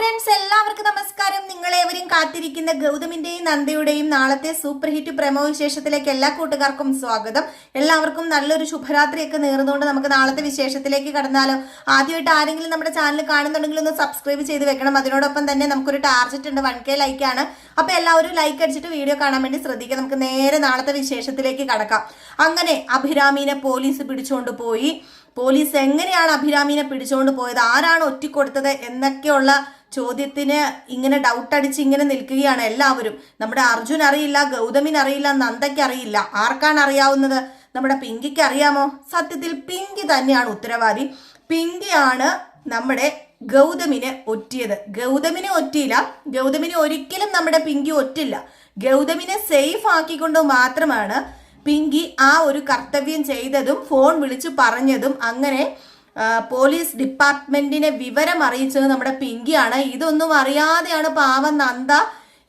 Friends എല്ലാവർക്കും നമസ്കാരം. നിങ്ങളേവരും കാത്തിരിക്കുന്ന ഗൗതമിന്റെയും നന്ദയുടെയും നാളത്തെ സൂപ്പർ ഹിറ്റ് പ്രമോ വിശേഷത്തിലേക്ക് എല്ലാ കൂട്ടുകാർക്കും സ്വാഗതം. എല്ലാവർക്കും നല്ലൊരു ശുഭരാത്രിയൊക്കെ നേർന്നുകൊണ്ട് നമുക്ക് നാളത്തെ വിശേഷത്തിലേക്ക് കടന്നാലോ. ആദ്യമായിട്ട് ആരെങ്കിലും നമ്മുടെ ചാനൽ കാണുന്നുണ്ടെങ്കിൽ ഒന്ന് സബ്സ്ക്രൈബ് ചെയ്ത് വെക്കണം. അതിനോടൊപ്പം തന്നെ നമുക്കൊരു ടാർജറ്റ് ഉണ്ട് വൺ കെ ലൈക്കാണ് അപ്പോൾ എല്ലാവരും ലൈക്ക് അടിച്ചിട്ട് വീഡിയോ കാണാൻ വേണ്ടി ശ്രദ്ധിക്കുക. നമുക്ക് നേരെ നാളത്തെ വിശേഷത്തിലേക്ക് കടക്കാം. അങ്ങനെ അഭിരാമീനെ പോലീസ് പിടിച്ചുകൊണ്ട് പോയി. പോലീസ് എങ്ങനെയാണ് അഭിരാമിനെ പിടിച്ചുകൊണ്ട് പോയത്? ആരാണ് ഒറ്റിക്കൊടുത്തത്? എന്നൊക്കെയുള്ള ചോദ്യത്തിന് ഇങ്ങനെ ഡൗട്ട് അടിച്ച് ഇങ്ങനെ നിൽക്കുകയാണ് എല്ലാവരും. നമ്മുടെ അർജുൻ അറിയില്ല ഗൗതമിന് അറിയില്ല നന്ദയ്ക്ക് അറിയില്ല. ആർക്കാണ് അറിയാവുന്നത്? നമ്മുടെ പിങ്കിക്ക് അറിയാമോ? സത്യത്തിൽ പിങ്കി തന്നെയാണ് ഉത്തരവാദി. പിങ്കിയാണ് നമ്മുടെ ഗൗതമിനെ ഒറ്റിയത്. ഗൗതമിനെ ഒറ്റിയില്ല. ഗൗതമിനെ ഒരിക്കലും നമ്മുടെ പിങ്കി ഒറ്റില്ല. ഗൗതമിനെ സേഫ് ആക്കിക്കൊണ്ട് മാത്രമാണ് പിങ്കി ആ ഒരു കർത്തവ്യം ചെയ്തതും ഫോൺ വിളിച്ചു പറഞ്ഞതും അങ്ങനെ പോലീസ് ഡിപ്പാർട്ട്മെന്റിനെ വിവരം അറിയിച്ചത് നമ്മുടെ പിങ്കിയാണ്. ഇതൊന്നും അറിയാതെയാണ് പാവം നന്ദ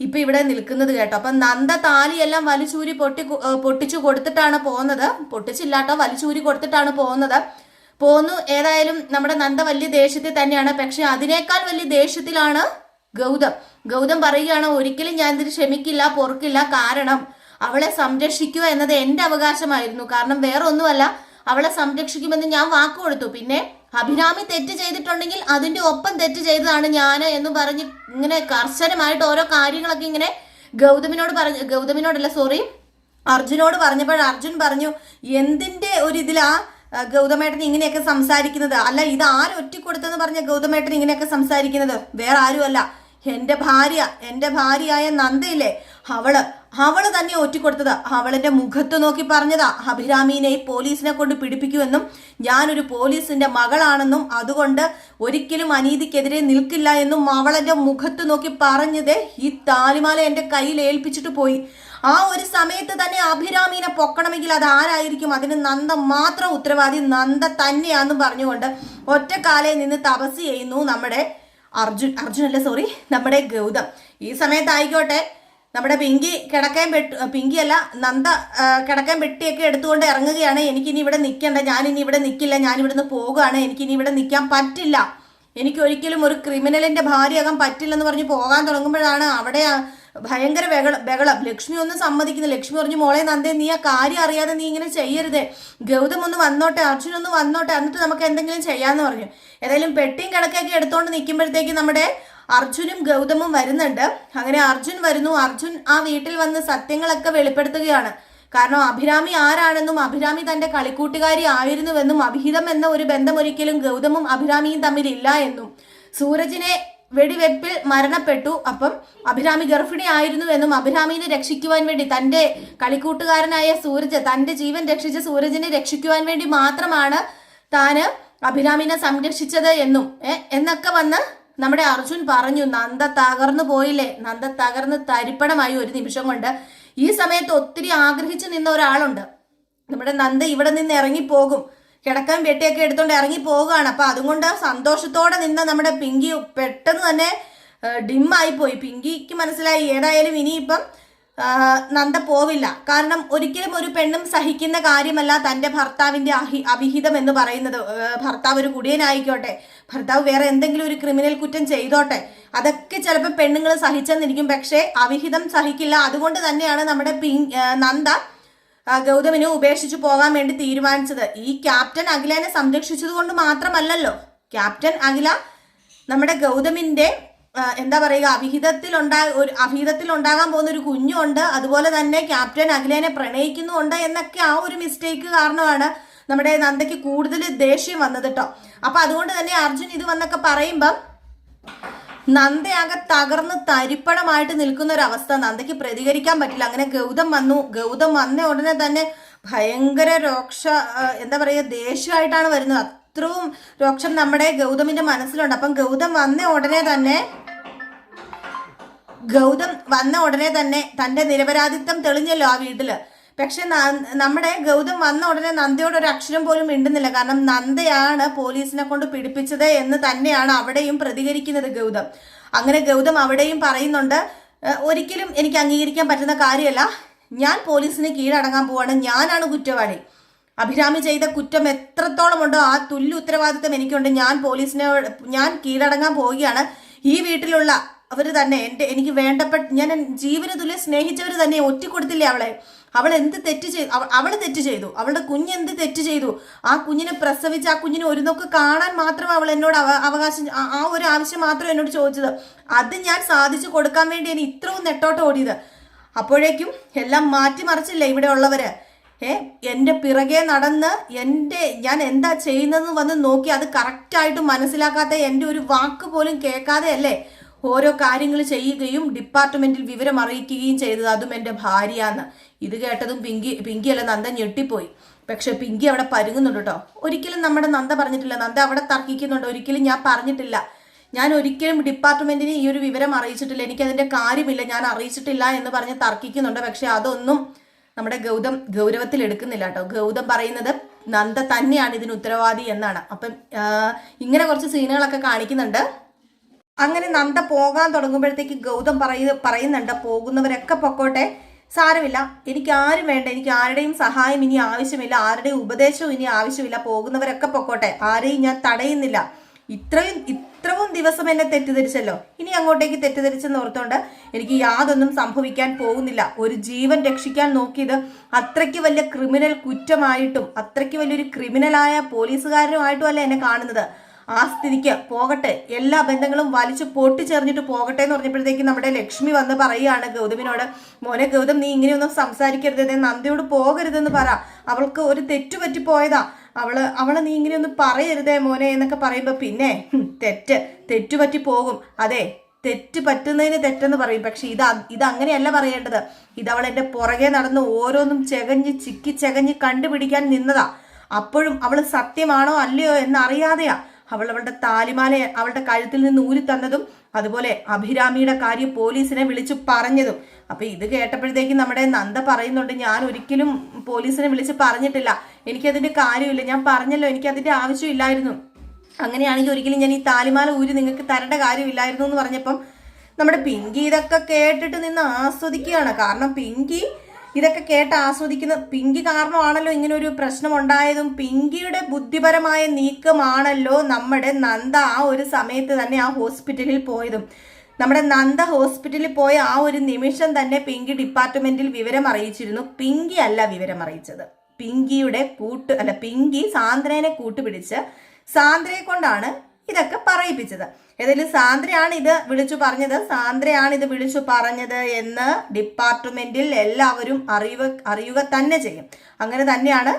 ഇപ്പൊ ഇവിടെ നിൽക്കുന്നത് കേട്ടോ. അപ്പൊ നന്ദ താലിയെല്ലാം വലിച്ചൂരി പൊട്ടി പൊട്ടിച്ചു കൊടുത്തിട്ടാണ് പോകുന്നത് പൊട്ടിച്ചില്ലാട്ടോ വലിച്ചൂരി കൊടുത്തിട്ടാണ് പോകുന്നത് പോന്നു. ഏതായാലും നമ്മുടെ നന്ദ വലിയ ദേഷ്യത്തിൽ തന്നെയാണ്. പക്ഷെ അതിനേക്കാൾ വലിയ ദേഷ്യത്തിലാണ് ഗൗതം. ഗൗതം പറയുകയാണ് ഒരിക്കലും ഞാൻ ഇതിന് ക്ഷമിക്കില്ല പൊറുക്കില്ല. കാരണം അവളെ സംരക്ഷിക്കുക എന്നത് എന്റെ അവകാശമായിരുന്നു. കാരണം വേറെ ഒന്നുമല്ല അവളെ സംരക്ഷിക്കുമെന്ന് ഞാൻ വാക്ക് കൊടുത്തു. പിന്നെ അഭിരാമി തെറ്റ് ചെയ്തിട്ടുണ്ടെങ്കിൽ അതിന്റെ ഒപ്പം തെറ്റ് ചെയ്തതാണ് ഞാൻ എന്ന് പറഞ്ഞ് ഇങ്ങനെ കർശനമായിട്ട് ഓരോ കാര്യങ്ങളൊക്കെ ഇങ്ങനെ ഗൗതമിനോട് പറഞ്ഞു ഗൗതമിനോടല്ല സോറി അർജുനോട് പറഞ്ഞപ്പോൾ അർജുൻ പറഞ്ഞു എന്തിന്റെ ഒരു ഇതിലാ ഗൗതമേട്ടൻ ഇങ്ങനെയൊക്കെ സംസാരിക്കുന്നത്? അല്ല ഇത് ആരൊറ്റിക്കൊടുത്തെന്ന് പറഞ്ഞ ഗൗതമേട്ടൻ ഇങ്ങനെയൊക്കെ സംസാരിക്കുന്നത്? വേറെ ആരുമല്ല. എന്റെ ഭാര്യ എന്റെ ഭാര്യയായ നന്ദയില്ലേ? അവൾ അവൾ തന്നെ ഒറ്റിക്കൊടുത്തത്. അവളെന്റെ മുഖത്ത് നോക്കി പറഞ്ഞതാ അഭിരാമീനെ പോലീസിനെ കൊണ്ട് പിടിപ്പിക്കുമെന്നും ഞാനൊരു പോലീസിന്റെ മകളാണെന്നും അതുകൊണ്ട് ഒരിക്കലും അനീതിക്കെതിരെ നിൽക്കില്ല എന്നും അവളെന്റെ മുഖത്ത് നോക്കി പറഞ്ഞത് ഈ താലിമാല എന്റെ കയ്യിൽ ഏൽപ്പിച്ചിട്ട് പോയി. ആ ഒരു സമയത്ത് തന്നെ അഭിരാമീനെ പൊക്കണമെങ്കിൽ അത് ആരായിരിക്കും? അതിന് നന്ദ മാത്രം ഉത്തരവാദി നന്ദ തന്നെയാണെന്നും പറഞ്ഞുകൊണ്ട് ഒറ്റക്കാലയിൽ നിന്ന് തപസ് ചെയ്യുന്നു നമ്മുടെ അർജുൻ അല്ല? സോറി നമ്മുടെ ഗൗതം. ഈ സമയത്തായിക്കോട്ടെ നമ്മുടെ പിങ്കി കിടക്കാൻ പിങ്കി അല്ല നന്ദ കിടക്കാൻ പെട്ടിയൊക്കെ എടുത്തുകൊണ്ട് ഇറങ്ങുകയാണ്. എനിക്കിനി ഇവിടെ നിൽക്കണ്ട. ഞാനിനി ഇവിടെ നിൽക്കില്ല. ഞാൻ ഇവിടുന്ന് പോകുകയാണ് എനിക്കിനി ഇവിടെ നിൽക്കാൻ പറ്റില്ല. എനിക്കൊരിക്കലും ഒരു ക്രിമിനലിന്റെ ഭാര്യയാകാൻ പറ്റില്ലെന്ന് പറഞ്ഞ് പോകാൻ തുടങ്ങുമ്പോഴാണ് അവിടെ ഭയങ്കര ബഹള ബഹളം. ലക്ഷ്മി ഒന്നും സമ്മതിക്കുന്നു ലക്ഷ്മി പറഞ്ഞു മോളെ നന്ദേ നീ ആ കാര്യം അറിയാതെ നീ ഇങ്ങനെ ചെയ്യരുതേ. ഗൗതം ഒന്ന് വന്നോട്ടെ അർജുൻ ഒന്ന് വന്നോട്ടെ എന്നിട്ട് നമുക്ക് എന്തെങ്കിലും ചെയ്യാന്ന് പറഞ്ഞു. ഏതായാലും പെട്ടിയും കിടക്കൊക്കെ എടുത്തുകൊണ്ട് നിൽക്കുമ്പോഴത്തേക്ക് നമ്മുടെ അർജുനും ഗൗതമും വരുന്നുണ്ട്. അങ്ങനെ അർജുൻ വരുന്നു. അർജുൻ ആ വീട്ടിൽ വന്ന് സത്യങ്ങളൊക്കെ വെളിപ്പെടുത്തുകയാണ്. കാരണം അഭിരാമി ആരാണെന്നും അഭിരാമി തന്റെ കളിക്കൂട്ടുകാരി ആയിരുന്നുവെന്നും അഭിഹിതം എന്ന ഒരു ബന്ധം ഒരിക്കലും ഗൗതമും അഭിരാമിയും തമ്മിൽ ഇല്ല എന്നും. സൂരജിനെ വെടിവെപ്പിൽ മരണപ്പെട്ടു. അപ്പം അഭിരാമി ഗർഭിണി ആയിരുന്നു എന്നും അഭിരാമിനെ രക്ഷിക്കുവാൻ വേണ്ടി തന്റെ കളിക്കൂട്ടുകാരനായ സൂരജ് തന്റെ ജീവൻ രക്ഷിച്ച സൂരജിനെ രക്ഷിക്കുവാൻ വേണ്ടി മാത്രമാണ് താന് അഭിരാമിനെ സംരക്ഷിച്ചത് എന്നും എന്നൊക്കെ വന്ന് നമ്മുടെ അർജുൻ പറഞ്ഞു നന്ദ തകർന്നു പോയില്ലേ? നന്ദ തകർന്ന് തരിപ്പണമായി ഒരു നിമിഷം കൊണ്ട്. ഈ സമയത്ത് ഒത്തിരി ആഗ്രഹിച്ചു നിന്ന ഒരാളുണ്ട്. നമ്മുടെ നന്ദ ഇവിടെ നിന്ന് ഇറങ്ങിപ്പോകും. കിടക്കാൻ വെട്ടിയൊക്കെ എടുത്തോണ്ട് ഇറങ്ങി പോവുകയാണ്. അപ്പൊ അതുകൊണ്ട് സന്തോഷത്തോടെ നിന്ന നമ്മുടെ പിങ്കി പെട്ടെന്ന് തന്നെ ഡിമ്മായി പോയി. പിങ്കിക്ക് മനസ്സിലായി ഏതായാലും ഇനിയിപ്പം നന്ദ പോവില്ല. കാരണം ഒരിക്കലും ഒരു പെണ്ണും സഹിക്കുന്ന കാര്യമല്ല തന്റെ ഭർത്താവിന്റെ അഹി അവിഹിതം എന്ന് പറയുന്നത്. ഭർത്താവ് ഒരു കുടിയനായിക്കോട്ടെ. ഭർത്താവ് വേറെ എന്തെങ്കിലും ഒരു ക്രിമിനൽ കുറ്റം ചെയ്തോട്ടെ. അതൊക്കെ ചിലപ്പോൾ പെണ്ണുങ്ങൾ സഹിച്ചെന്നിരിക്കും. പക്ഷേ അവിഹിതം സഹിക്കില്ല. അതുകൊണ്ട് തന്നെയാണ് നമ്മുടെ പിങ് നന്ദ ഗൗതമിനെ ഉപേക്ഷിച്ചു പോകാൻ വേണ്ടി തീരുമാനിച്ചത്. ഈ ക്യാപ്റ്റൻ അഖിലനെ സംരക്ഷിച്ചത് കൊണ്ട് മാത്രമല്ലല്ലോ. ക്യാപ്റ്റൻ അഖില നമ്മുടെ ഗൗതമിന്റെ എന്താ പറയുക അവിഹിതത്തിൽ ഉണ്ടാ ഒരു അഭിഹിതത്തിൽ ഉണ്ടാകാൻ പോകുന്ന ഒരു കുഞ്ഞുണ്ട്. അതുപോലെ തന്നെ ക്യാപ്റ്റൻ അഖിലേനെ പ്രണയിക്കുന്നുണ്ട് എന്നൊക്കെ ആ ഒരു മിസ്റ്റേക്ക് കാരണമാണ് നമ്മുടെ നന്ദയ്ക്ക് കൂടുതൽ ദേഷ്യം വന്നത് കേട്ടോ അപ്പൊ അതുകൊണ്ട് തന്നെ അർജുൻ ഇത് വന്നൊക്കെ പറയുമ്പം നന്ദയാകെ തകർന്ന് തരിപ്പണമായിട്ട് നിൽക്കുന്ന ഒരു അവസ്ഥ നന്ദയ്ക്ക് പ്രതികരിക്കാൻ പറ്റില്ല. അങ്ങനെ ഗൗതം വന്നു. ഗൗതം വന്ന ഉടനെ തന്നെ ഭയങ്കര രോക്ഷ എന്താ പറയുക ദേഷ്യമായിട്ടാണ് വരുന്നത്. അത്രയും രോക്ഷം നമ്മുടെ ഗൗതമിന്റെ മനസ്സിലുണ്ട്. അപ്പം ഗൗതം വന്ന ഉടനെ തന്നെ ഗൗതം വന്ന ഉടനെ തന്നെ തന്റെ നിരപരാധിത്വം തെളിഞ്ഞല്ലോ ആ വീട്ടിൽ. പക്ഷെ നമ്മുടെ ഗൗതം വന്ന ഉടനെ നന്ദയോട് ഒരു അക്ഷരം പോലും മിണ്ടുന്നില്ല. കാരണം നന്ദയാണ് പോലീസിനെ കൊണ്ട് പിടിപ്പിച്ചത് എന്ന് തന്നെയാണ് അവിടെയും പ്രതികരിക്കുന്നത് ഗൗതം. അങ്ങനെ ഗൗതം അവിടെയും പറയുന്നുണ്ട് ഒരിക്കലും എനിക്ക് അംഗീകരിക്കാൻ പറ്റുന്ന കാര്യമല്ല. ഞാൻ പോലീസിന് കീഴടങ്ങാൻ പോവാണ്. ഞാനാണ് കുറ്റവാളി. അഭിരാമി ചെയ്ത കുറ്റം എത്രത്തോളമുണ്ടോ ആ തുല്യ ഉത്തരവാദിത്തം എനിക്കുണ്ട്. ഞാൻ പോലീസിനെ ഞാൻ കീഴടങ്ങാൻ പോവുകയാണ്. ഈ വീട്ടിലുള്ള അവർ തന്നെ എന്റെ എനിക്ക് വേണ്ടപ്പെട്ട ഞാൻ ജീവന തുല്യം സ്നേഹിച്ചവർ തന്നെ ഒറ്റ കൊടുത്തില്ലേ അവളെ? അവൾ എന്ത് തെറ്റ് ചെയ്തു? അവൾ തെറ്റ് ചെയ്തു. അവളുടെ കുഞ്ഞ് എന്ത് തെറ്റ് ചെയ്തു? ആ കുഞ്ഞിനെ പ്രസവിച്ച് ആ കുഞ്ഞിനെ ഒരു നോക്ക് കാണാൻ മാത്രം അവൾ എന്നോട് അവകാശം ആ- ഒരു ആവശ്യം മാത്രം എന്നോട് ചോദിച്ചത്. അത് ഞാൻ സാധിച്ചു കൊടുക്കാൻ വേണ്ടി വേണ്ടിയാണ് ഇത്രയും നെട്ടോട്ട് ഓടിയത്. അപ്പോഴേക്കും എല്ലാം മാറ്റിമറിച്ചില്ല ഇവിടെ ഉള്ളവര്? ഏ എന്റെ പിറകെ നടന്ന് എന്റെ ഞാൻ എന്താ ചെയ്യുന്നതെന്ന് വന്ന് നോക്കി അത് കറക്റ്റായിട്ട് മനസ്സിലാക്കാത്ത എന്റെ ഒരു വാക്ക് പോലും കേൾക്കാതെ അല്ലേ? ഓരോ കാര്യങ്ങൾ ചെയ്യുകയും ഡിപ്പാർട്ട്മെന്റിൽ വിവരം അറിയിക്കുകയും ചെയ്തത് അതും എന്റെ ഭാര്യയാന്ന്. ഇത് കേട്ടതും പിങ്കി പിങ്കി അല്ല നന്ദ ഞെട്ടിപ്പോയി. പക്ഷെ പിങ്കി അവിടെ പരുങ്ങുന്നുണ്ട് കേട്ടോ. ഒരിക്കലും നമ്മുടെ നന്ദ പറഞ്ഞിട്ടില്ല. നന്ദ അവിടെ തർക്കിക്കുന്നുണ്ട്. ഒരിക്കലും ഞാൻ പറഞ്ഞിട്ടില്ല. ഞാൻ ഒരിക്കലും ഡിപ്പാർട്ട്മെന്റിനെ ഈ ഒരു വിവരം അറിയിച്ചിട്ടില്ല. എനിക്ക് അതിന്റെ കാര്യമില്ല. ഞാൻ അറിയിച്ചിട്ടില്ല എന്ന് പറഞ്ഞ് തർക്കിക്കുന്നുണ്ട്. പക്ഷെ അതൊന്നും നമ്മുടെ ഗൗതം ഗൗരവത്തിൽ എടുക്കുന്നില്ല കേട്ടോ. ഗൗതം പറയുന്നത് നന്ദ തന്നെയാണ് ഇതിന് ഉത്തരവാദി എന്നാണ്. അപ്പം ഇങ്ങനെ കുറച്ച് സീനുകളൊക്കെ കാണിക്കുന്നുണ്ട്. അങ്ങനെ നന്ദ പോകാൻ തുടങ്ങുമ്പോഴത്തേക്ക് ഗൗതം പറയ പറയുന്നുണ്ട് പോകുന്നവരൊക്കെ പൊക്കോട്ടെ. സാരമില്ല. എനിക്ക് ആരും വേണ്ട. എനിക്ക് ആരുടെയും സഹായം ഇനി ആവശ്യമില്ല. ആരുടെയും ഉപദേശവും ഇനി ആവശ്യമില്ല. പോകുന്നവരൊക്കെ പൊക്കോട്ടെ. ആരെയും ഞാൻ തടയുന്നില്ല. ഇത്രയും ഇത്രവും ദിവസം എന്നെ തെറ്റിദ്ധരിച്ചല്ലോ. ഇനി അങ്ങോട്ടേക്ക് തെറ്റിദ്ധരിച്ചെന്ന് ഓർത്തോണ്ട് എനിക്ക് യാതൊന്നും സംഭവിക്കാൻ പോകുന്നില്ല. ഒരു ജീവൻ രക്ഷിക്കാൻ നോക്കിയത് അത്രയ്ക്ക് വലിയ ക്രിമിനൽ കുറ്റമായിട്ടും അത്രയ്ക്ക് വലിയൊരു ക്രിമിനലായ പോലീസുകാരനുമായിട്ടും അല്ല എന്നെ കാണുന്നത്. ആ സ്ഥിതിക്ക് പോകട്ടെ. എല്ലാ ബന്ധങ്ങളും വലിച്ചു പൊട്ടിച്ചെറിഞ്ഞിട്ട് പോകട്ടെ എന്ന് പറഞ്ഞപ്പോഴത്തേക്ക് നമ്മുടെ ലക്ഷ്മി വന്ന് പറയുകയാണ് ഗൗതമിനോട് മോനെ ഗൗതം നീ ഇങ്ങനെയൊന്നും സംസാരിക്കരുത്. നന്ദിയോട് പോകരുതെന്ന് പറ. അവൾക്ക് ഒരു തെറ്റു പറ്റി പോയതാ അവൾ അവളെ നീ ഇങ്ങനെയൊന്നും പറയരുതേ മോനെ എന്നൊക്കെ പറയുമ്പോ പിന്നെ തെറ്റ്. തെറ്റുപറ്റി പോകും അതെ തെറ്റ് പറ്റുന്നതിന് തെറ്റെന്ന് പറയും. പക്ഷെ ഇത് ഇത് അങ്ങനെയല്ല പറയേണ്ടത്. ഇത് അവൾ എന്റെ പുറകെ നടന്ന് ഓരോന്നും ചെകഞ്ഞ് ചിക്കി ചെകഞ്ഞ് കണ്ടുപിടിക്കാൻ നിന്നതാ. അപ്പോഴും അവൾ സത്യമാണോ അല്ലയോ എന്നറിയാതെയാ. അവൾ അവളുടെ താലിമാല അവളുടെ കഴുത്തിൽ നിന്ന് ഊരി തന്നതും അതുപോലെ അഭിരാമിയുടെ കാര്യം പോലീസിനെ വിളിച്ചു പറഞ്ഞതും. അപ്പൊ ഇത് കേട്ടപ്പോഴത്തേക്കും നമ്മുടെ നന്ദ പറയുന്നുണ്ട് ഞാൻ ഒരിക്കലും പോലീസിനെ വിളിച്ച് പറഞ്ഞിട്ടില്ല. എനിക്കതിന്റെ കാര്യമില്ല. ഞാൻ പറഞ്ഞല്ലോ എനിക്ക് എനിക്കതിന്റെ ആവശ്യമില്ലായിരുന്നു. അങ്ങനെയാണെങ്കിൽ ഒരിക്കലും ഞാൻ ഈ താലിമാല ഊരി നിങ്ങൾക്ക് തരേണ്ട കാര്യമില്ലായിരുന്നു എന്ന് പറഞ്ഞപ്പം നമ്മുടെ പിങ്കി ഇതൊക്കെ കേട്ടിട്ട് നിന്ന് ആസ്വദിക്കുകയാണ്. കാരണം പിങ്കി ഇതൊക്കെ കേട്ട് ആസ്വദിക്കുന്ന പിങ്കി കാരണമാണല്ലോ ഇങ്ങനെ ഒരു പ്രശ്നം ഉണ്ടായതും പിങ്കിയുടെ ബുദ്ധിപരമായ നീക്കമാണല്ലോ നമ്മുടെ നന്ദ ആ ഒരു സമയത്ത് തന്നെ ആ ഹോസ്പിറ്റലിൽ പോയതും. നമ്മുടെ നന്ദ ഹോസ്പിറ്റലിൽ പോയ ആ ഒരു നിമിഷം തന്നെ പിങ്കി ഡിപ്പാർട്ട്മെന്റിൽ വിവരം അറിയിച്ചിരുന്നു. പിങ്കി അല്ല വിവരം അറിയിച്ചത്. പിങ്കിയുടെ കൂട്ട് അല്ല പിങ്കി സാന്ദ്രേനെ കൂട്ടുപിടിച്ച് സാന്ദ്രയെ കൊണ്ടാണ് ഇതൊക്കെ പറയിപ്പിച്ചത്. ഏതായാലും സാന്ദ്രയാണ് ഇത് വിളിച്ചു പറഞ്ഞത്. സാന്ദ്രയാണ് ഇത് വിളിച്ചു പറഞ്ഞത് എന്ന് ഡിപ്പാർട്ട്മെന്റിൽ എല്ലാവരും അറിയുക അറിയുക തന്നെ ചെയ്യും. അങ്ങനെ തന്നെയാണ്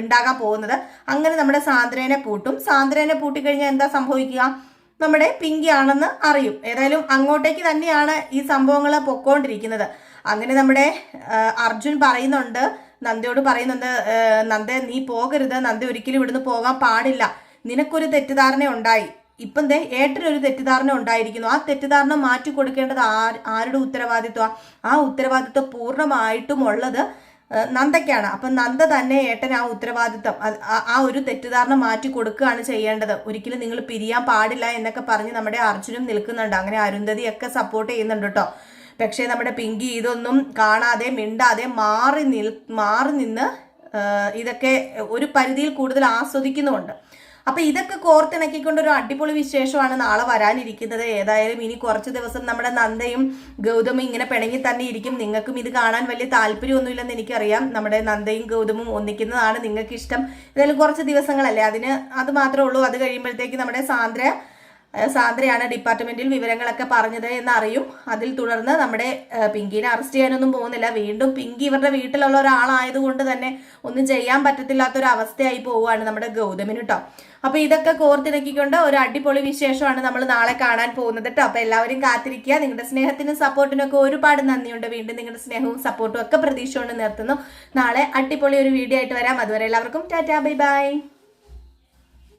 ഉണ്ടാകാൻ പോകുന്നത്. അങ്ങനെ നമ്മുടെ സാന്ദ്രേനെ പൂട്ടും. സാന്ദ്രേനെ പൂട്ടിക്കഴിഞ്ഞാൽ എന്താ സംഭവിക്കുക? നമ്മുടെ പിങ്കി ആണെന്ന് അറിയും. ഏതായാലും അങ്ങോട്ടേക്ക് തന്നെയാണ് ഈ സംഭവങ്ങൾ പൊക്കോണ്ടിരിക്കുന്നത്. അങ്ങനെ നമ്മുടെ അർജുൻ പറയുന്നുണ്ട് നന്ദയോട് പറയുന്നുണ്ട് നന്ദ നീ പോകരുത്. നന്ദ ഒരിക്കലും ഇവിടുന്ന് പോകാൻ പാടില്ല. നിനക്കൊരു തെറ്റിദ്ധാരണ ഉണ്ടായി. ഇപ്പം ദേ ഏട്ടനൊരു തെറ്റിദ്ധാരണ ഉണ്ടായിരിക്കുന്നു. ആ തെറ്റിദ്ധാരണ മാറ്റി കൊടുക്കേണ്ടത് ആര് ആരുടെ ഉത്തരവാദിത്വ? ആ ഉത്തരവാദിത്വം പൂർണമായിട്ടും ഉള്ളത് നന്ദയ്ക്കാണ്. അപ്പം നന്ദ തന്നെ ഏട്ടൻ ആ ഉത്തരവാദിത്വം ആ- ആ ഒരു തെറ്റിദ്ധാരണ മാറ്റി കൊടുക്കുകയാണ് ചെയ്യേണ്ടത്. ഒരിക്കലും നിങ്ങൾ പിരിയാൻ പാടില്ല എന്നൊക്കെ പറഞ്ഞ് നമ്മുടെ അർജുനും നിൽക്കുന്നുണ്ട്. അങ്ങനെ അരുന്ധതിയൊക്കെ സപ്പോർട്ട് ചെയ്യുന്നുണ്ട് കേട്ടോ. പക്ഷേ നമ്മുടെ പിങ്കി ഇതൊന്നും കാണാതെ മിണ്ടാതെ മാറി നിൽ മാറി നിന്ന് ഇതൊക്കെ ഒരു പരിധിയിൽ കൂടുതൽ ആസ്വദിക്കുന്നുമുണ്ട്. അപ്പൊ ഇതൊക്കെ കോർത്തിണക്കിക്കൊണ്ട് ഒരു അടിപൊളി വിശേഷമാണ് നാളെ വരാനിരിക്കുന്നത്. ഏതായാലും ഇനി കുറച്ച് ദിവസം നമ്മുടെ നന്ദയും ഗൗതമും ഇങ്ങനെ പിണങ്ങി തന്നെ ഇരിക്കും. നിങ്ങൾക്കും ഇത് കാണാൻ വലിയ താല്പര്യമൊന്നുമില്ലെന്ന് എനിക്കറിയാം. നമ്മുടെ നന്ദയും ഗൗതമും ഒന്നിക്കുന്നതാണ് നിങ്ങൾക്ക് ഇഷ്ടം ഏതായാലും കുറച്ച് ദിവസങ്ങളല്ലേ? അതിന് അത് മാത്രമേ ഉള്ളൂ. അത് കഴിയുമ്പോഴത്തേക്ക് നമ്മുടെ സാന്ദ്ര സാന്ദ്രയാണ് ഡിപ്പാർട്ട്മെന്റിൽ വിവരങ്ങളൊക്കെ പറഞ്ഞത് എന്നറിയും. അതിൽ തുടർന്ന് നമ്മുടെ പിങ്കിനെ അറസ്റ്റ് ചെയ്യാനൊന്നും പോകുന്നില്ല. വീണ്ടും പിങ്കി ഇവരുടെ വീട്ടിലുള്ള ഒരാളായതുകൊണ്ട് തന്നെ ഒന്നും ചെയ്യാൻ പറ്റത്തില്ലാത്ത ഒരു അവസ്ഥയായി പോവുകയാണ് നമ്മുടെ ഗൗതമിന് കേട്ടോ അപ്പൊ ഇതൊക്കെ കോർത്തിണക്കിക്കൊണ്ട് ഒരു അടിപൊളി വിശേഷമാണ് നമ്മൾ നാളെ കാണാൻ പോകുന്നത് കേട്ടോ അപ്പൊ എല്ലാവരും കാത്തിരിക്കുക. നിങ്ങളുടെ സ്നേഹത്തിനും സപ്പോർട്ടിനും ഒക്കെ ഒരുപാട് നന്ദിയുണ്ട്. വീണ്ടും നിങ്ങളുടെ സ്നേഹവും സപ്പോർട്ടും ഒക്കെ പ്രതീക്ഷ കൊണ്ട് നിർത്തുന്നു. നാളെ അടിപൊളി ഒരു വീഡിയോ ആയിട്ട് വരാം. അതുവരെ എല്ലാവർക്കും ടാറ്റാ ബൈ ബൈ.